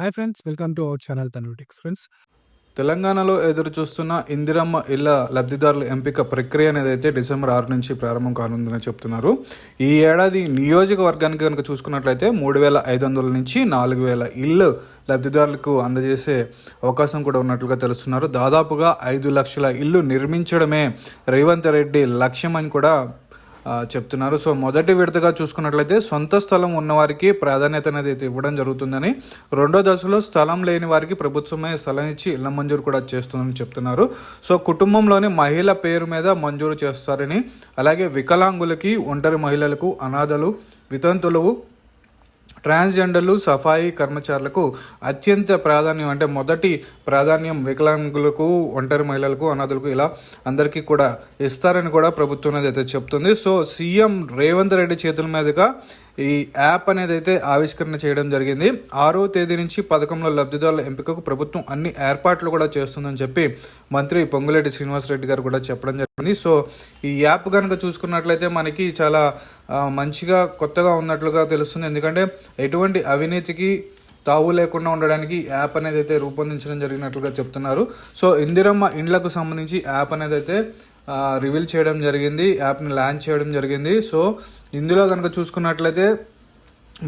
Hi friends welcome to our channel Tanvitics friends. తెలంగాణలో ఎదురు చూస్తున్న ఇందిరమ్మ ఇళ్ళ లబ్ధిదారుల ఎంపిక ప్రక్రియ అనేది అయితే డిసెంబర్ ఆరు నుంచి ప్రారంభం కానుందని చెప్తున్నారు. ఈ ఏడాది నియోజకవర్గానికి కనుక చూసుకున్నట్లయితే మూడు వేల ఐదు వందల నుంచి నాలుగు వేల ఇళ్ళు లబ్ధిదారులకు అందజేసే అవకాశం కూడా ఉన్నట్లుగా తెలుస్తున్నారు. దాదాపుగా ఐదు లక్షల ఇల్లు నిర్మించడమే రేవంత్ రెడ్డి లక్ష్యం అని కూడా చెప్తున్నారు. సో మొదటి విడతగా చూసుకున్నట్లయితే సొంత స్థలం ఉన్నవారికి ప్రాధాన్యత అనేది అయితే ఇవ్వడం జరుగుతుందని రెండో దశలో స్థలం లేని వారికి ప్రభుత్వమే స్థలం ఇచ్చి ఇళ్ళ మంజూరు కూడా చేస్తుందని చెప్తున్నారు. సో కుటుంబంలోని మహిళ పేరు మీద మంజూరు చేస్తారని అలాగే వికలాంగులకి ఒంటరి మహిళలకు అనాథలు వితంతులు ట్రాన్స్జెండర్లు సఫాయి కర్మచారులకు అత్యంత ప్రాధాన్యం అంటే మొదటి ప్రాధాన్యం వికలాంగులకు ఒంటరి మహిళలకు అనాథులకు ఇలా అందరికీ కూడా ఇస్తారని కూడా ప్రభుత్వం అనేది అయితే చెప్తుంది. సో సీఎం రేవంత్ రెడ్డి చేతుల మీదుగా ఈ యాప్ అనేది అయితే ఆవిష్కరణ చేయడం జరిగింది. ఆరో తేదీ నుంచి పథకంలో లబ్ధిదారుల ఎంపికకు ప్రభుత్వం అన్ని ఏర్పాట్లు కూడా చేస్తుందని చెప్పి మంత్రి పొంగులేటి శ్రీనివాసరెడ్డి గారు కూడా చెప్పడం జరిగింది. సో ఈ యాప్ కనుక చూసుకున్నట్లయితే మనకి చాలా మంచిగా కొత్తగా ఉన్నట్లుగా తెలుస్తుంది. ఎందుకంటే ఎటువంటి అవినీతికి తావు లేకుండా ఉండడానికి యాప్ అనేది అయితే రూపొందించడం జరిగినట్లుగా చెప్తున్నారు. సో ఇందిరమ్మ ఇండ్లకు సంబంధించి యాప్ అనేది అయితే రివీల్ చేయడం జరిగింది యాప్ని లాంచ్ చేయడం జరిగింది. సో ఇందులో కనుక చూసుకున్నట్లయితే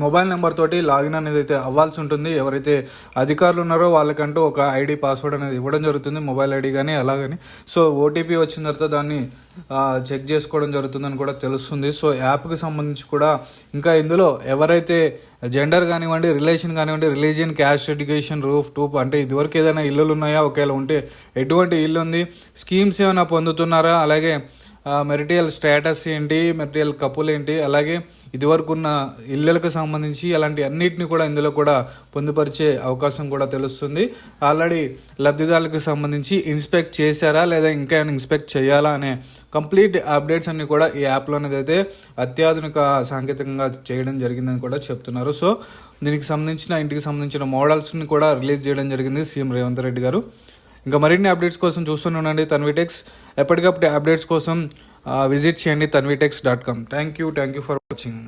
మొబైల్ నెంబర్ తోటి లాగిన్ అనేది అయితే అవ్వాల్సి ఉంటుంది. ఎవరైతే అధికారులు ఉన్నారో వాళ్ళకంటూ ఒక ఐడి పాస్వర్డ్ అనేది ఇవ్వడం జరుగుతుంది మొబైల్ ఐడి కానీ అలాగని. సో ఓటీపీ వచ్చిన తర్వాత దాన్ని చెక్ చేసుకోవడం జరుగుతుందని కూడా తెలుస్తుంది. సో యాప్కి సంబంధించి కూడా ఇంకా ఇందులో ఎవరైతే జెండర్ కానివ్వండి రిలేషన్ కానివ్వండి religion caste education roof top అంటే ఇదివరకు ఏదైనా ఇల్లులు ఉన్నాయా? ఒకవేళ ఉంటే ఎటువంటి ఇల్లు ఉంది స్కీమ్స్ ఏమైనా పొందుతున్నారా? అలాగే మెరిటియల్ స్టేటస్ ఏంటి మెరిటియల్ కపుల్ ఏంటి అలాగే ఇదివరకు ఉన్న ఇళ్ళకు సంబంధించి అలాంటి అన్నిటిని కూడా ఇందులో కూడా పొందుపరిచే అవకాశం కూడా తెలుస్తుంది. ఆల్రెడీ లబ్ధిదారులకు సంబంధించి ఇన్స్పెక్ట్ చేశారా లేదా ఇంకా ఏమైనా ఇన్స్పెక్ట్ చేయాలా అనే కంప్లీట్ అప్డేట్స్ అన్ని కూడా ఈ యాప్లో అనేది అయితే అత్యాధునిక సాంకేతికంగా చేయడం జరిగిందని కూడా చెప్తున్నారు. సో దీనికి సంబంధించిన ఇంటికి సంబంధించిన మోడల్స్ని కూడా రిలీజ్ చేయడం జరిగింది సీఎం రేవంత్ రెడ్డి గారు. ఇంకా మరిన్ని అప్డేట్స్ కోసం చూస్తూనే ఉండండి తన్విటెక్స్. ఎప్పటికప్పుడు అప్డేట్స్ కోసం విజిట్ చేయండి Tanvitex dot com. Thank you thank you for watching